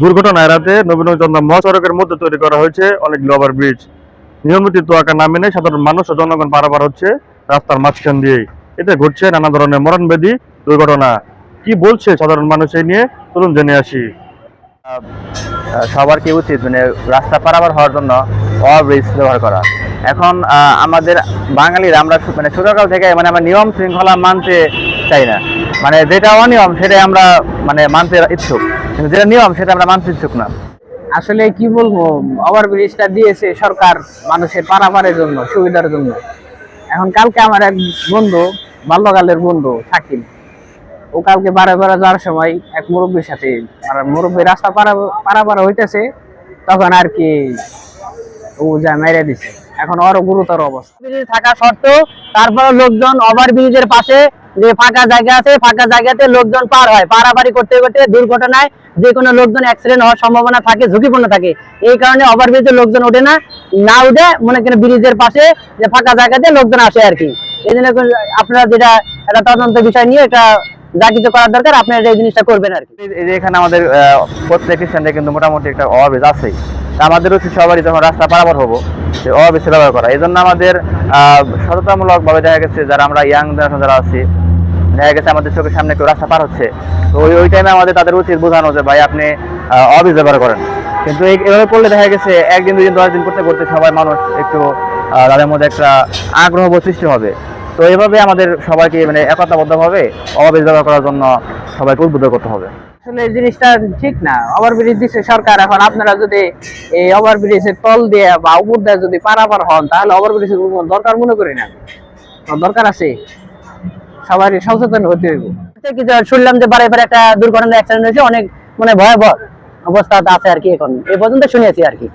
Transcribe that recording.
দুর্ঘটনা এড়াতে নবীনচন্দ্র মহাসড়কের মধ্যে তৈরি করা হয়েছে অনেক ওভার ব্রিজ নিয়মিত তোয়াক্কা না মেনে সাধারণ মানুষ ও জনগণ পারাপার হচ্ছে রাস্তার মাঝখান দিয়ে এতে ঘটছে নানা ধরনের মরণবেদী দুর্ঘটনা। কি বলছে সাধারণ মানুষ এই নিয়ে? চলুন জেনে আসি। সবার কি উচিত? মানে রাস্তা পারাপার হওয়ার জন্য ওভারব্রিজ ব্যবহার করা। এখন আমাদের বাঙালিরা আমরা মানে ছোটকাল থেকে মানে আমরা নিয়ম শৃঙ্খলা মানতে চাই না। মানে যেটা অনিয়ম, সেটাই আমরা মানে মানতে ইচ্ছুক। যেটা নিয়ম সেটা আমরা মানতে ইচ্ছুক না। আসলে কি বলব ওভার ব্রিজটা দিয়েছে সরকার মানুষের পারাপারের জন্য সুবিধার জন্য। এখন কালকে আমার এক বন্ধু বাল্যকালের বন্ধু সাকিব ও কালকে বারে বারে যাওয়ার সময় এক মুরব্বীর সাথে আর মুরব্বী রাস্তা পারা পারাপার হইতেছে তখন আর কি ও যা মেরে দিছে। এখন আরও গুরুতর অবস্থা। থাকা সত্ত্বেও তারপরে লোকজন ওভার ব্রিজের পাশে যে ফাঁকা জায়গা আছে ফাঁকা জায়গাতে লোকজন পার হয়। পারাপারি করতে করতে দুর্ঘটনায় যে কোনো লোকজন অ্যাক্সিডেন্ট হওয়ার সম্ভাবনা থাকে ঝুঁকিপূর্ণ থাকে। এই কারণে ওভার ব্রিজে লোকজন ওঠে না না উঠে মনে করেন ব্রিজের পাশে যে ফাঁকা জায়গাতে লোকজন আসে আর কি। এই জন্য আপনারা যেটা একটা তদন্ত বিষয় নিয়ে এটা যা কিছু করার দরকার আপনারা এই জিনিসটা করবেন আর কি। এই- যে এখানে আমাদের আহ, প্রত্যেক স্ট্যান্ডে কিন্তু মোটামুটি একটা ওভারব্রিজ আছেই। তা আমাদের উচিত সবারই যখন রাস্তা পারাপার হব সে ওভারব্রিজ ব্যবহার করা। এই জন্য আমাদের সততামূলকভাবে দেখা গেছে যারা আমরা ইয়াং জেনারেশন যারা আছি দেখা গেছে আমাদের চোখের সামনে কেউ রাস্তা পার হচ্ছে। তো ওই ওই টাইমে আমাদের তাদের উচিত বোঝানো যে, ভাই, আপনি অফিস ব্যবহার করেন। কিন্তু এভাবে করলে দেখা গেছে একদিন, দুই দিন, দশ দিন করতে করতে সবাই মানুষ একটু তাদের মধ্যে একটা আগ্রহ সৃষ্টি হবে। তো এভাবে আমাদের সবাইকে মানে একতাবদ্ধভাবে অফিস ব্যবহার করার জন্য সবাইকে উদ্বুদ্ধ করতে হবে। আসলে জিনিসটা ঠিক না। ওভার ব্রিজ দিচ্ছে সরকার। এখন আপনারা যদি এই ওভার ব্রিজের তল দিয়ে বা উপর দিয়ে যদি পারাপার হন, তাহলে ওভার ব্রিজের দরকার মনে করি না। দরকার আছে? সবারই সচেতন হতে হইব। শুনলাম যে বারে বারে একটা দুর্ঘটনা অ্যাক্সিডেন্ট হয়েছে, অনেক মানে ভয়াবহ অবস্থা আছে আর কি এখন। এ পর্যন্ত শুনেছি আর কি।